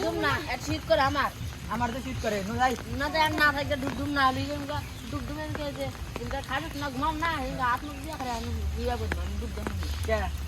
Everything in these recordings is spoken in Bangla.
দুম না এক শীত করে আমার। আমার তো শীত করে নো যাই না তো না থাকে ডুব ডুব না হলে ডুব ডুব খাবে না ঘুমাম না হাত মুখ দিয়ে করে আমি বিয়া করব আমি ডুব ডুব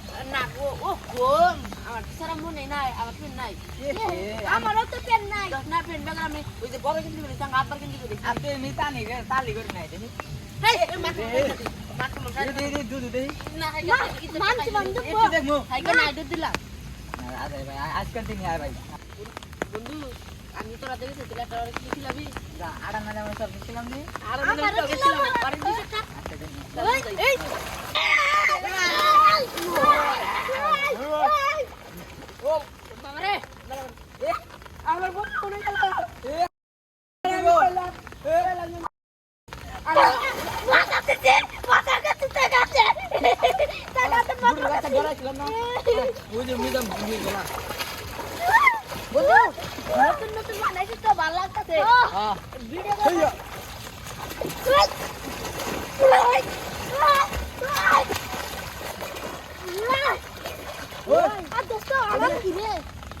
আজু সারা জন কইতাছে দুদু না ও ও কম আমার সারা মনে নাই আমার পেন নাই আমারও তো পেন নাই না পেন বেগা আমি ওই যে বড় কিন্তু বলি সাঙ্গ আবার কিন্তু বলি আপনি নি তানি তালি করে নাই দেখি হেই মাছ মাছ মাছ দে দে দুদু দে না মাছ বন্ধ একটু দেখমু হাইকা না আইডো দিলাম আরে আমি তোরা দেখেছি তোরা তোরা আড়া আমরা সব ছিলাম নি তো আচ্ছা দেন এই আমার কোনে গেল নতুন নতুন বানাইছিস তো ভালো লাগতেছে ভিডিও আর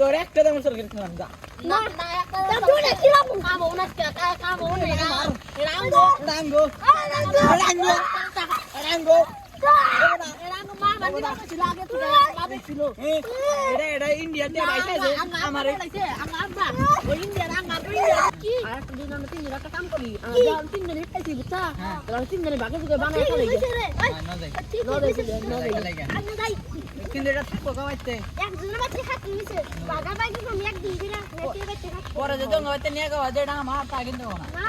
তোর ডাকে নিছি আমি তোর ডাকে নিছি তোর একটা রাঙ্গো এটা বাইতে আছে আমার কিন্তু এটা থাকো কামাইতে পরে যদি নিয়ে গাওয়া আমার তা কিন্তু না।